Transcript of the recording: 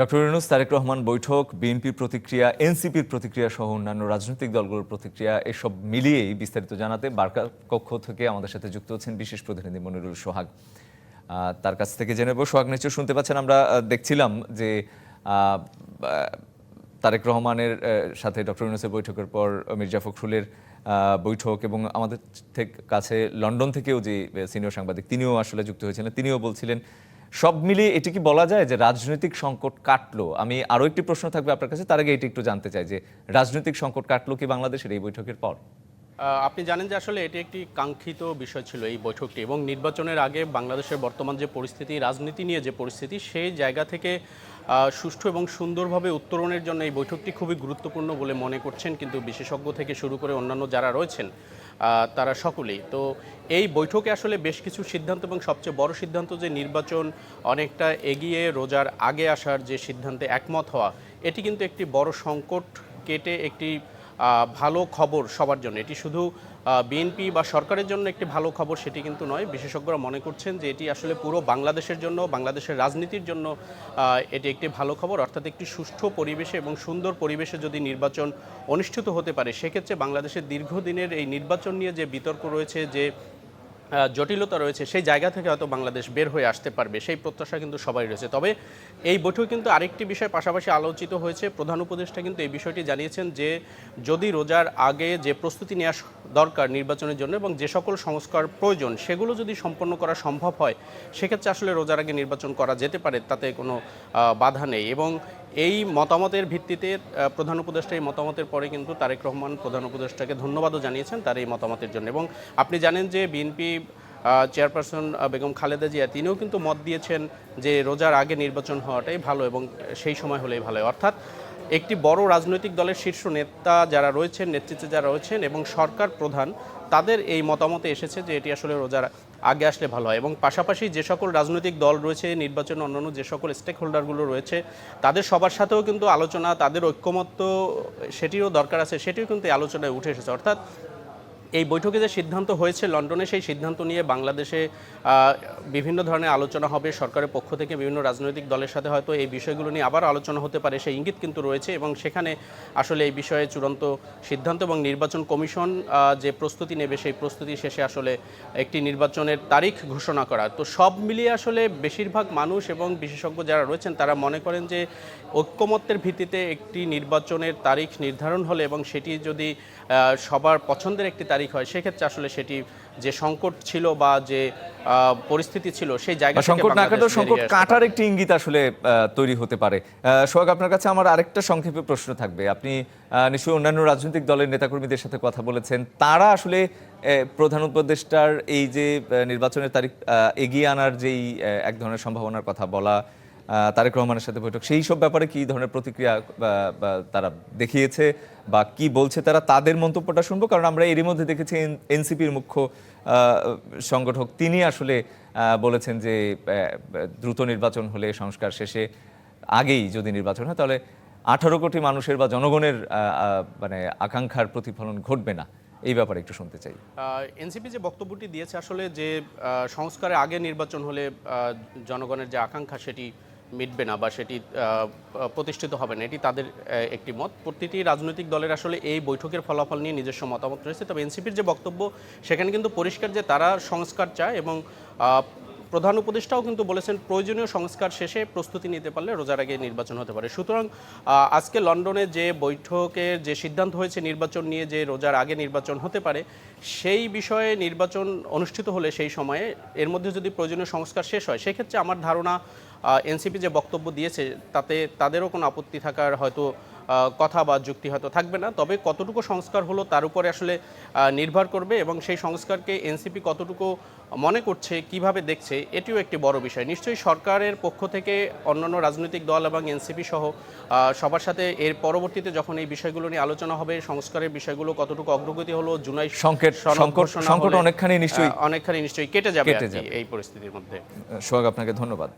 Doctor Yunus, Tarique Rahman বৈঠক বিএনপির প্রতিক্রিয়া, এনসিপির প্রতিক্রিয়া সহ অন্যান্য রাজনৈতিক দলগুলোর প্রতিক্রিয়া, এসব মিলিয়েই বিস্তারিত জানাতে বার্কা কক্ষ থেকে আমাদের সাথে যুক্ত হচ্ছেন বিশেষ প্রতিনিধি মনিরুল সোহাগ। তার কাছ থেকে জেনে নেব। সোহাগ নিশ্চয় শুনতে পাচ্ছেন, আমরা দেখছিলাম যে তারেক রহমানের সাথে ডক্টর ইউনুসের বৈঠকের পর মির্জা ফখরুলের বৈঠক এবং আমাদের কাছে লন্ডন থেকেও যে সিনিয়র সাংবাদিক, তিনিও আসলে যুক্ত হয়েছিলেন। তিনিও বলছিলেন সব মিলিয়ে এটি কি বলা যায় যে রাজনৈতিক সংকট কাটলো? আমি আরও একটি প্রশ্ন থাকবে আপনার কাছে, তার আগে এটি একটু জানতে চাই যে রাজনৈতিক সংকট কাটলো কি বাংলাদেশের এই বৈঠকের পর? আপনি জানেন যে আসলে এটি একটি কাঙ্ক্ষিত বিষয় ছিল এই বৈঠকটি এবং নির্বাচনের আগে বাংলাদেশের বর্তমান যে পরিস্থিতি, রাজনীতি নিয়ে যে পরিস্থিতি, সেই জায়গা থেকে সুষ্ঠু এবং সুন্দরভাবে উত্তরণের জন্য এই বৈঠকটি খুবই গুরুত্বপূর্ণ বলে মনে করছেন, কিন্তু বিশেষজ্ঞ থেকে শুরু করে অন্যান্য যারা রয়েছেন তারা সকলেই। তো এই বৈঠকে আসলে বেশ কিছু সিদ্ধান্ত এবং সবচেয়ে বড় সিদ্ধান্ত যে নির্বাচন অনেকটা এগিয়ে রোজার আগে আসার যে সিদ্ধান্তে একমত হওয়া, এটি কিন্তু একটি বড় সংকট কেটে একটি ভালো খবর সবার জন্য। এটি শুধু বিএনপি বা সরকারের জন্য একটি ভালো খবর সেটি কিন্তু নয়। বিশেষজ্ঞরা মনে করছেন যে এটি আসলে পুরো বাংলাদেশের জন্য, বাংলাদেশের রাজনীতির জন্য এটি একটি ভালো খবর। অর্থাৎ একটি সুষ্ঠু পরিবেশে এবং সুন্দর পরিবেশে যদি নির্বাচন অনুষ্ঠিত হতে পারে, সেক্ষেত্রে বাংলাদেশের দীর্ঘদিনের এই নির্বাচন নিয়ে যে বিতর্ক রয়েছে, যে জটিলতা রয়েছে, সেই জায়গা থেকে হয়তো বাংলাদেশ বের হয়ে আসতে পারবে, সেই প্রত্যাশা কিন্তু সবাই রয়েছে। তবে এই বৈঠকে কিন্তু আরেকটি বিষয় পাশাপাশি আলোচিত হয়েছে। প্রধান উপদেষ্টা কিন্তু এই বিষয়টি জানিয়েছেন যে, যদি রোজার আগে যে প্রস্তুতি নেওয়া দরকার নির্বাচনের জন্য এবং যে সকল সংস্কার প্রয়োজন, সেগুলো যদি সম্পন্ন করা সম্ভব হয়, সেক্ষেত্রে আসলে রোজার আগে নির্বাচন করা যেতে পারে, তাতে কোনো বাধা নেই। এবং এই মতামতের ভিত্তিতে প্রধান উপদেষ্টা এই মতামতের পরে কিন্তু তারেক রহমান প্রধান উপদেষ্টাকে ধন্যবাদও জানিয়েছেন তার এই মতামতের জন্য। এবং আপনি জানেন যে বিএনপি চেয়ারপারসন বেগম খালেদা জিয়া, তিনিও কিন্তু মত দিয়েছেন যে রোজার আগে নির্বাচন হওয়াটাই ভালো এবং সেই সময় হলেই ভালো। অর্থাৎ একটি বড় রাজনৈতিক দলের শীর্ষ নেতা যারা রয়েছেন, নেতৃত্বে যারা রয়েছেন এবং সরকার প্রধান তাদের এই মতামতে এসেছে যে এটি আসলে রোজার আগে আসলে ভালো হয়। এবং পাশাপাশি যে সকল রাজনৈতিক দল রয়েছে, নির্বাচন অন্যান্য যে সকল স্টেক হোল্ডারগুলো রয়েছে, তাদের সবার সাথেও কিন্তু আলোচনা, তাদের ঐক্যমত্য সেটিও দরকার আছে, সেটিও কিন্তু আলোচনায় উঠে এসেছে। অর্থাৎ এই বৈঠকে যে সিদ্ধান্ত হয়েছে লন্ডনে, সেই সিদ্ধান্ত নিয়ে বাংলাদেশে বিভিন্ন ধরনের আলোচনা হবে। সরকারের পক্ষ থেকে বিভিন্ন রাজনৈতিক দলের সাথে হয়তো এই বিষয়গুলো নিয়ে আবার আলোচনা হতে পারে, সেই ইঙ্গিত কিন্তু রয়েছে এবং সেখানে আসলে এই বিষয়ে চূড়ান্ত সিদ্ধান্ত এবং নির্বাচন কমিশন যে প্রস্তুতি নেবে, সেই প্রস্তুতি শেষে আসলে একটি নির্বাচনের তারিখ ঘোষণা করা তো সব মিলিয়ে আসলে বেশিরভাগ মানুষ এবং বিশেষজ্ঞ যারা রয়েছেন, তারা মনে করেন যে ঐক্যমত্যের ভিত্তিতে একটি নির্বাচনের তারিখ নির্ধারণ হলে এবং সেটি যদি সবার পছন্দের একটি তারিখ হয় সেক্ষেত্রে আসলে সেটি যে সংকট ছিল বা যে পরিস্থিতি ছিল সেই জায়গা সংকট না কাটাও সংকট কাটার একটি ইঙ্গিত আসলে তৈরি হতে পারে। সোহাগ আপনার কাছে আমার আরেকটা সংক্ষেপে প্রশ্ন থাকবে। আপনি নিশ্চয়ই অন্যান্য রাজনৈতিক দলের নেতাকর্মীদের সাথে কথা বলেছেন। তারা আসলে প্রধান উপদেষ্টার এই যে নির্বাচনের তারিখ এগিয়ে আনার যেই এক ধরনের সম্ভাবনার কথা বলা তারেক রহমানের সাথে বৈঠক। সেই সব ব্যাপারে কি ধরনের প্রতিক্রিয়া তারা দেখিয়েছে বা কি বলছে তারা তাদের মন্তব্যটা শুনব কারণ আমরা এরই মধ্যে দেখেছি এনসিপির মুখ্য সংগঠক। তিনি আসলে বলেছেন যে দ্রুত নির্বাচন হলে সংস্কার শেষে আগেই যদি নির্বাচন হয় তাহলে আঠারো কোটি মানুষের বা জনগণের মানে আকাঙ্ক্ষার প্রতিফলন ঘটবে না। এই ব্যাপারে একটু শুনতে চাই। এনসিপি যে বক্তব্যটি দিয়েছে আসলে যে আহ, সংস্কারে আগে নির্বাচন হলে জনগণের যে আকাঙ্ক্ষা সেটি মিটবে না বা সেটি প্রতিষ্ঠিত হবে না, এটি তাদের একটি মত। প্রতিটি রাজনৈতিক দলের আসলে এই বৈঠকের ফলাফল নিয়ে নিজস্ব মতামত রয়েছে। তবে এনসিপির যে বক্তব্য, সেখানে কিন্তু পরিষ্কার যে তারা সংস্কার চায় এবং প্রধান উপদেষ্টাও কিন্তু বলেছেন প্রয়োজনীয় সংস্কার শেষে প্রস্তুতি নিতে পারলে রোজার আগে নির্বাচন হতে পারে। সুতরাং আজকে লন্ডনে যে বৈঠকের যে সিদ্ধান্ত হয়েছে নির্বাচন নিয়ে যে রোজার আগে নির্বাচন হতে পারে, সেই বিষয়ে নির্বাচন অনুষ্ঠিত হলে সেই সময়ে এর মধ্যে যদি প্রয়োজনীয় সংস্কার শেষ হয়, সেক্ষেত্রে আমার ধারণা এনসিপি যে বক্তব্য দিয়েছে, তাতে তাদেরও কোনো আপত্তি থাকার হয়তো কথা বা যুক্তি হয়তো থাকবে না তবে কতটুকু সংস্কার হলো তার উপরে আসলে নির্ভর করবে এবং সেই সংস্কারকে এনসিপি কতটুকু মনে করছে কীভাবে দেখছে এটিও একটি বড় বিষয়। নিশ্চয়ই সরকারের পক্ষ থেকে অন্যান্য রাজনৈতিক দল এবং এনসিপি সহ সবার সাথে এর পরবর্তীতে যখন এই বিষয়গুলো নিয়ে আলোচনা হবে সংস্কারের বিষয়গুলো কতটুকু অগ্রগতি হলো জুনাই সংকেত- সংকট- সংকট অনেকখানি নিশ্চয়ই অনেকখানি নিশ্চয়ই কেটে যাবে। এই পরিস্থিতির মধ্যে। সোহাগ আপনাকে ধন্যবাদ।